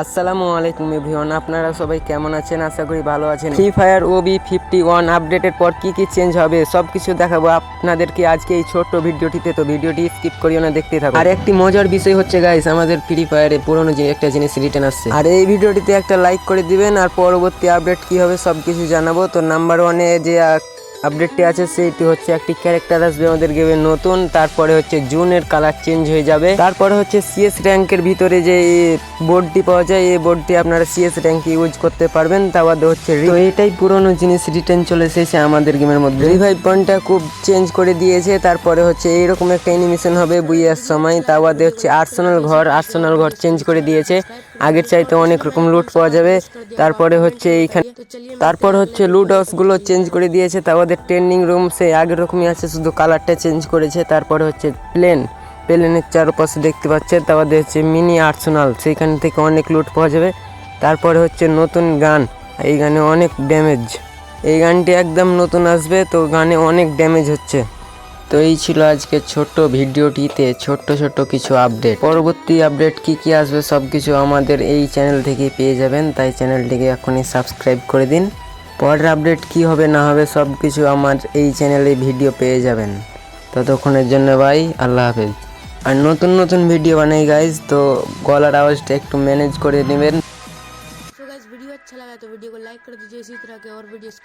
আসসালামু আলাইকুম এভরিওয়ান আপনারা সবাই কেমন আছেন? আশা করি ভালো আছেন। Free fire OB fifty one আপডেটের পর কি কি চেঞ্জ হবে সব কিছু দেখাবো আপনাদেরকে আজকে এই ছোট্ট ভিডিওটিতে। তো ভিডিওটি স্কিপ করিও না দেখতে থাকো আর একটি মজার বিষয় হচ্ছে গাইস আমাদের ফ্রি ফায়ারে পুরনো যে একটা জিনিস রিটার্ন আসছে। আর এই ভিডিওটিতে একটা লাইক করে দিবেন আর পরবর্তী আপডেট কি হবে সব কিছু জানাব। তো নাম্বার ওয়ানে যে আপডেটটি আছে, সেইটি হচ্ছে একটি ক্যারেক্টার আসবে আমাদের গেমে নতুন, তারপরে হচ্ছে জুনের কালার চেঞ্জ হয়ে যাবে। তারপরে হচ্ছে সিএস র্যাঙ্কের ভিতরে যে বোর্ডটি পাওয়া যায়, এই বোর্ডটি আপনারা সিএস র্যাঙ্কে ইউজ করতে পারবেন, তা বাদে হচ্ছে তো এটাই পুরনো জিনিস রিটার্ন চলে এসেছে আমাদের গেমের মধ্যে। রিভাইভ পয়েন্টটা খুব চেঞ্জ করে দিয়েছে, তারপরে হচ্ছে এইরকম একটা অ্যানিমেশন হবে বুইয়ার সময়, তা বাদে হচ্ছে আর্সেনাল ঘর আর্সেনাল ঘর চেঞ্জ করে দিয়েছে। আগের চাইতে অনেক রকম লুট পাওয়া যাবে। তারপরে হচ্ছে এইখানে তারপর হচ্ছে লুট হাউসগুলো চেঞ্জ করে দিয়েছে, তা ওদের ট্রেনিং রুম সে আগের রকমই আছে, শুধু কালারটা চেঞ্জ করেছে, তারপরে হচ্ছে প্লেন প্লেনের চারপাশে দেখতে পাচ্ছে তারপরে হচ্ছে মিনি আর্সেনাল সেইখান থেকে অনেক লুট পাওয়া যাবে। তারপরে হচ্ছে নতুন গান, এই গানে অনেক ড্যামেজ এই গানটি একদম নতুন আসবে, তো গানে অনেক ড্যামেজ হচ্ছে। তো এই ছিল আজকে ছোট্ট ভিডিওটিতে ছোট্ট ছোট্ট কিছু আপডেট পরবর্তী আপডেট কি কি আসবে সব কিছু আমাদের এই চ্যানেল থেকে পেয়ে যাবেন তাই চ্যানেলটিকে এখনই সাবস্ক্রাইব করে দিন পরের আপডেট কি হবে না হবে সব কিছু আমার এই চ্যানেলে ভিডিও পেয়ে যাবেন ততক্ষণের জন্য ভাই আল্লাহ হাফেজ আর নতুন নতুন ভিডিও বানাই গাইজ তো গলার আওয়াজটা একটু ম্যানেজ করে নেবেন तो गाइस वीडियो अच्छा लगा तो वीडियो को लाइक कर दीजिए इसी तरह के और वीडियोस